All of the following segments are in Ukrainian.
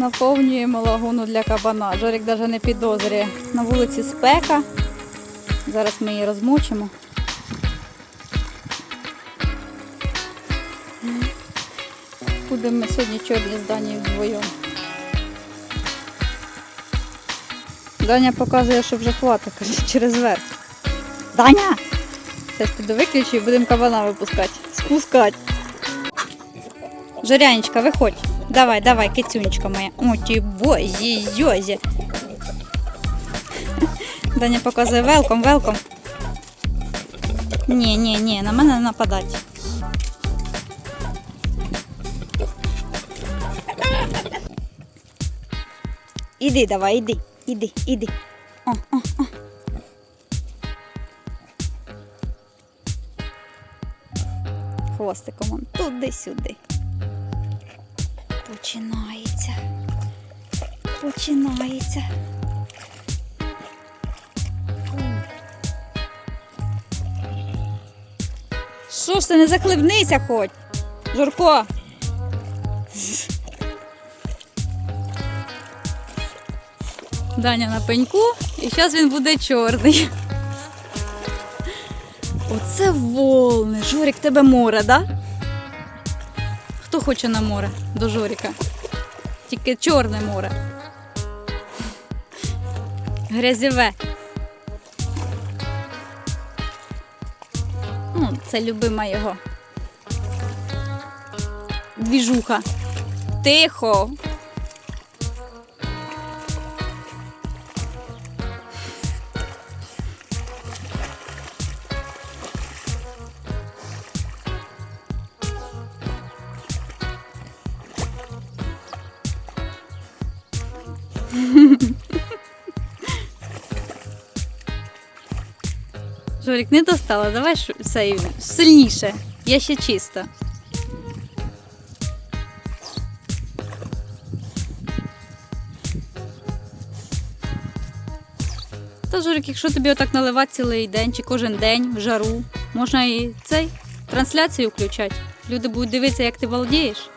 Наповнюємо лагуну для кабана. Жорик навіть не підозрює. На вулиці спека. Зараз ми її розмочимо. Будемо ми сьогодні чорні з Данією вдвоєм. Даня показує, що вже хватить, каже, через верх. Даня! Зараз піду виключу і будемо кабана випускати. Спускати. Жорянечка, виходь. Давай, давай, кицюнечка моя. О, ті бозі, зьозі. Даня показує велком, велком. Ні, ні, ні, на мене не нападать. Іди давай, іди, іди, іди. О, о, о. Хвостиком он туди-сюди. Починається. Починається. Що ж ти не захлебнися хоч? Журко. Даня на пеньку, і зараз він буде чорний. Оце волни. Жорик, тебе море, да? Хоче на море до Жоріка? Тільки чорне море. Грязєве. Ну, це любима його. Двіжуха. Тихо. Жорик, не достала, давай цей сильніше. Я ще чиста. Та Жорик, якщо тобі отак наливати цілий день чи кожен день в жару, можна і цей трансляцію включати. Люди будуть дивитися, як ти володієш.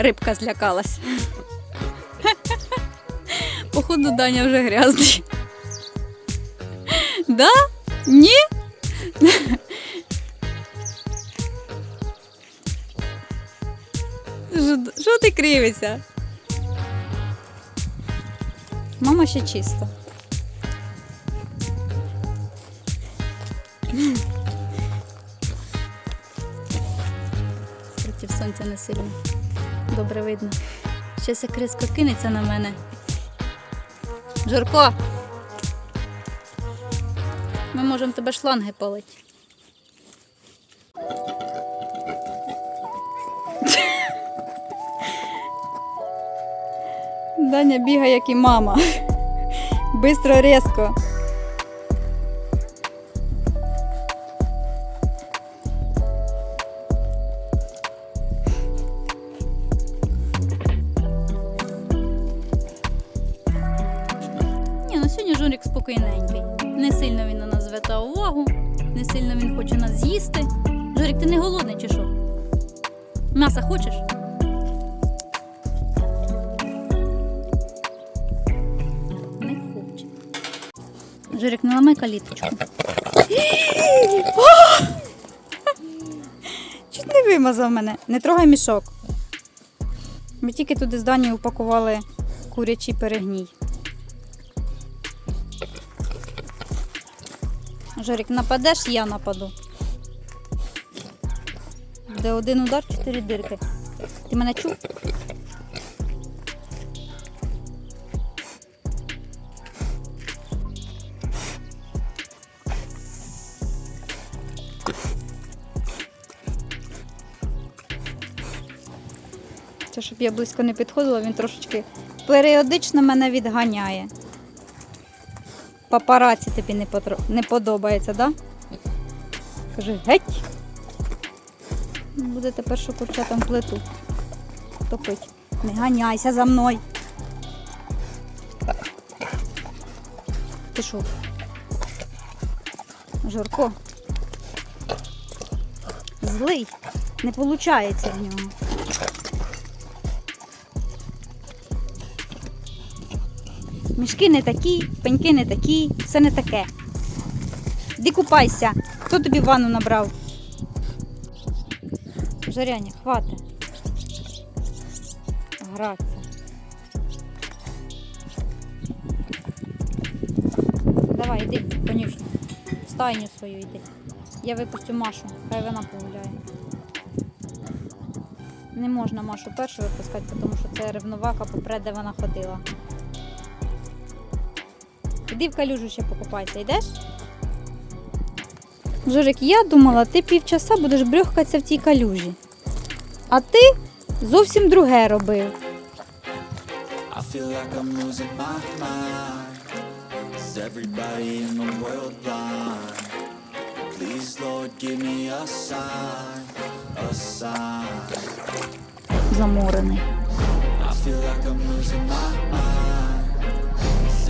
Рибка злякалась. Походу, Даня вже грязний. Да? Ні? Що- ти кривишся? Мама ще чиста. Проти сонця не сильно. Добре видно. Щас як різко кинеться на мене. Жорко! Ми можемо тебе шланги палити. Даня бігає, як і мама. Бистро, різко. Спокійненький. Не сильно він на нас звертає увагу, не сильно він хоче нас з'їсти. Жорик, ти не голодний чи що? М'яса хочеш? Не хоче. Жорик, не ламай каліточку. Чуть не вимазав мене. Не трогай мішок. Ми тільки туди з Дані упакували курячий перегній. Жорик, нападеш, я нападу. Де один удар, чотири дирки. Ти мене чув? Це щоб я близько не підходила, він трошечки періодично мене відганяє. Папараці тобі не, потро... не подобається? Да? Кажи геть. Буде тепер що курчатам плиту топить. Не ганяйся за мною. Ти що? Жорко. злий. Не виходить в нього. Мішки не такі, пеньки не такі, все не таке. Іди купайся. Хто тобі ванну набрав? Жаряня, хватить. Гратися. Давай, йди, конюшню. В стайню свою йди. Я випустю Машу, хай вона погуляє. Не можна Машу першу випускати, тому що це ревновака попре, де вона ходила. Іди в калюжу ще покупайся, йдеш? Жорик, я думала, ти півчаса будеш брьохкатися в тій калюжі. А ти зовсім друге робив. I feel like I'm losing my mind. Is everybody in the world blind? Please, Lord, give me a sign, a sign. Заморений. I feel like I'm losing my mind. Is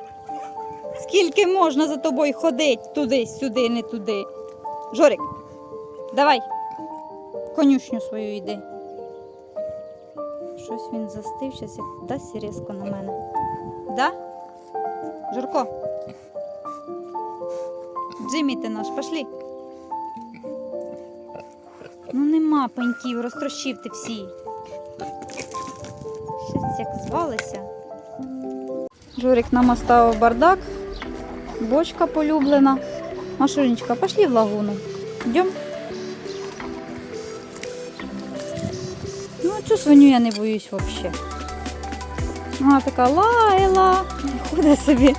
Скільки можна за тобою ходити туди, сюди, не туди. Жорик, давай, конюшню свою йди. Щось він застив, як дасть різко на мене. Да? Журко. Джиммі ти наш, пошли. Ну нема пеньків, розтрощив ти всі. Щас як звалися. Жорик нам оставив бардак, бочка полюблена. Машунечка, пошли в лагуну. Йдем. Ну, цю свиню я не боюсь взагалі. Вона така лайла, ходить собі.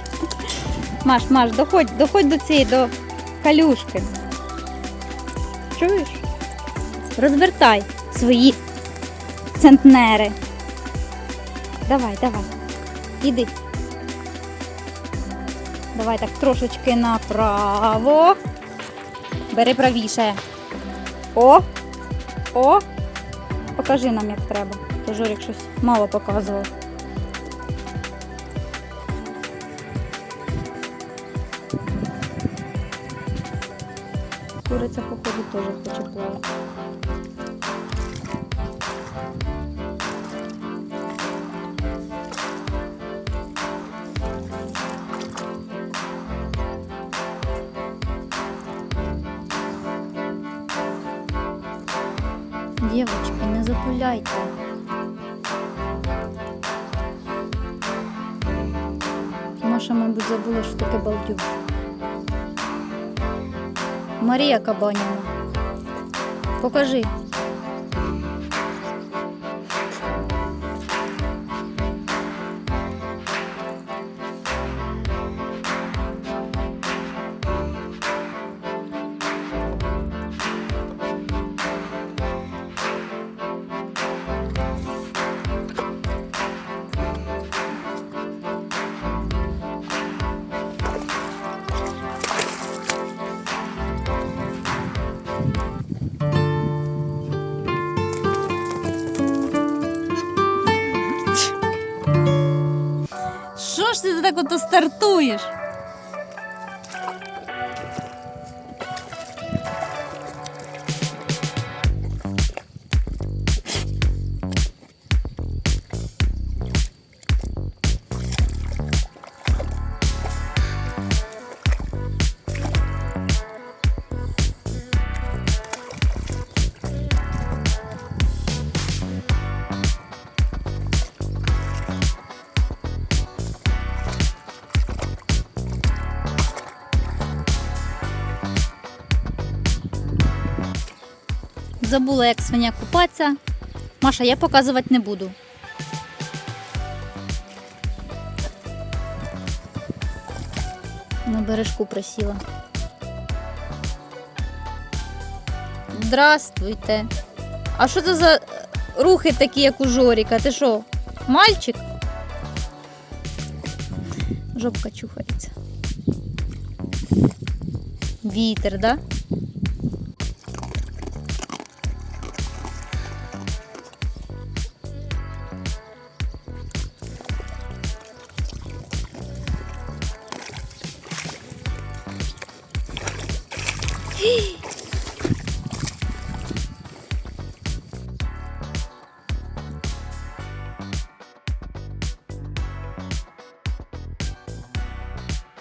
Маш, Маш, доходь, доходь до цієї, до калюшки. Чуєш? Розвертай свої центнери. Давай, давай. Іди. Давай так трошечки направо. Бери правіше. О! О! Покажи нам, як треба. То Жорик щось мало показував. Куриця, походу, теж хоче плавати. Не. Маша, мабуть, забула, що таке балдюг. Марія Кабаніна. Покажи. Ж ти стартуєш? Забула, як свиня купатися. Маша, я показувати не буду. На бережку присіла. Здравствуйте. А що це за рухи такі, як у Жоріка. Ти що, мальчик? Жопка чухається. Вітер, да? Hee!